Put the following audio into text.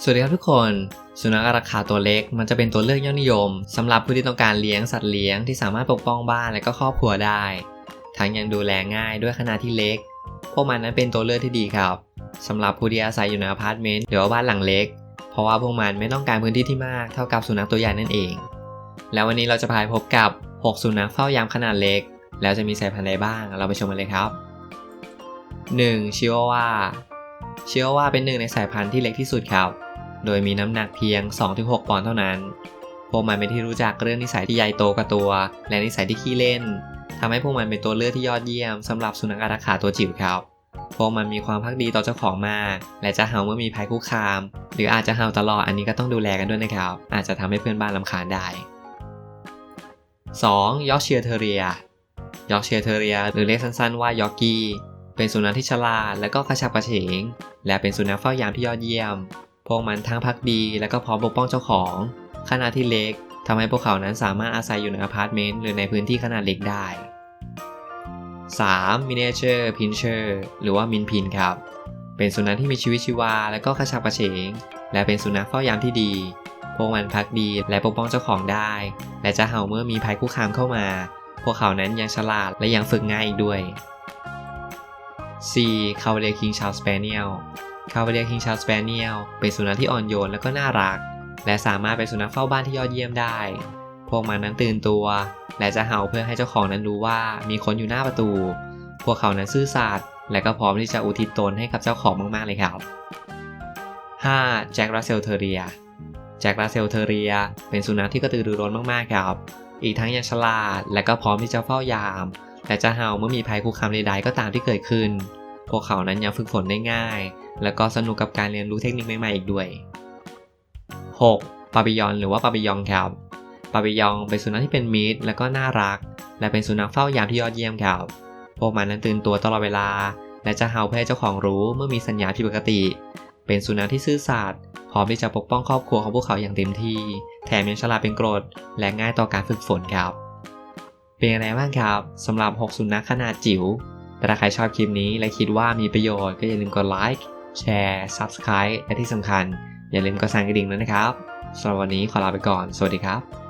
สวัสดีครับทุกคน สุนัขราคาตัวเล็กมันจะเป็นตัวเลือกยอดนิยมสำหรับผู้ที่ต้องการเลี้ยงสัตว์เลี้ยงที่สามารถปกป้องบ้านและก็ครอบครัวได้ ทั้งยังดูแลง่ายด้วยขนาดที่เล็ก พวกมันนั้นเป็นตัวเลือกที่ดีครับสำหรับผู้ที่อาศัยอยู่ในอพาร์ตเมนต์หรือว่าบ้านหลังเล็ก เพราะว่าพวกมันไม่ต้องการพื้นที่ที่มากเท่ากับสุนัขตัวใหญ่นั่นเอง แล้ววันนี้เราจะพาไปพบกับ 6 สุนัขเฝ้ายามขนาดเล็ก แล้วจะมีสายพันธุ์ใดบ้าง เราไปชมกันเลยครับ 1. ชิวาวา เชิวาวาเป็นหนึ่งในสายพันธุ์ที่เล็กที่สุดครับ โดยมีน้ำหนักเพียง 2-6 ปอนด์เท่านั้น พวกมันเป็นที่รู้จักเรื่องนิสัยที่ใหญ่โตกับตัว และนิสัยที่ขี้เล่นทำให้พวกมันเป็นตัวเลือกที่ยอดเยี่ยมสำหรับสุนัขอาราขาตัวจิ๋วครับ พวกมันมีความพักดีต่อเจ้าของมาก และจะเห่าเมื่อมีภัยคุกคาม หรืออาจจะเห่าตลอดอันนี้ก็ต้องดูแลกันด้วยนะครับ อาจจะทำให้เพื่อนบ้านลำคาญได้ 2. ยอร์เชียร์เทเรียยอร์เชียร์เทเรีย หรือเรียกสั้นๆว่ายอร์กี้ เป็นสุนัขที่ฉลาดและก็กระฉับกระเฉง และเป็นสุนัขเฝ้ายามที่ยอดเยี่ยม พวกมันทั้งพักดี และก็พร้อมปกป้องเจ้าของขนาดที่เล็กทำให้พวกเขานั้นสามารถอาศัยอยู่ในอพาร์ตเมนต์หรือในพื้นที่ขนาดเล็กได้ 3. Miniature Pinscher หรือว่ามินพินครับ เป็นสุนัขที่มีชีวิตชีวา และก็กระฉับกระเฉง และเป็นสุนัขเฝ้ายามที่ดี พวกมันพักดีและปกป้องเจ้าของได้ และจะเห่าเมื่อมีภัยคุกคามเข้ามา พวกเขานั้นยังฉลาดและยังฝึกง่ายอีกด้วย 4. Cavalier King Charles Spaniel Cavalier King Charles Spaniel เป็นสุนัขที่อ่อนโยนและก็น่ารัก และสามารถเป็นสุนัขเฝ้าบ้านที่ยอดเยี่ยมได้ พวกมันนั้นตื่นตัว และจะเห่าเพื่อให้เจ้าของนั้นรู้ว่ามีคนอยู่หน้าประตู พวกเขานั้นซื่อสัตย์และก็พร้อมที่จะอุทิศตนให้กับเจ้าของมากๆเลยครับ 5. แจ็ค r าเซลเทเรียแจ็ค r าเซลเทเรียเป็นสุนัขที่กระตือรือร้นมากๆครับ อีกทั้งยังฉลาด และก็พร้อมที่จะเฝ้ายาม และจะเห่าเมื่อมีภัยคุกคามใดๆก็ตามที่เกิดขึ้น พวกเขานั้นยังฝึกฝนได้ง่าย และก็สนุกกับการเรียนรู้เทคนิคใหม่ๆอีกด้วย 6. ปาปิยอนหรือว่าปาปิยองครับ ปาปิยองเป็นสุนัขที่เป็นมิตรและก็น่ารัก และเป็นสุนัขเฝ้ายามที่ยอดเยี่ยมครับ พวกมันนั้นตื่นตัวตลอดเวลา และจะเห่าเพื่อให้เจ้าของรู้เมื่อมีสัญญาณผิดปกติ เป็นสุนัขที่ซื่อสัตย์พร้อมที่จะปกป้องครอบครัวของพวกเขาอย่างเต็มที่ แถมยังฉลาดเป็นกรด และง่ายต่อการฝึกฝนครับ เป็นยังไงบ้างครับสำหรับ 6 สุนัขขนาดจิ๋ว แต่ถ้าใครชอบคลิปนี้และคิดว่ามีประโยชน์ก็อย่าลืมกดไลค์ แชร์ Subscribe และที่สำคัญ อย่าลืมกดสั่นกระดิ่งด้วยนะครับสำหรับวันนี้ขอลาไปก่อน สวัสดีครับ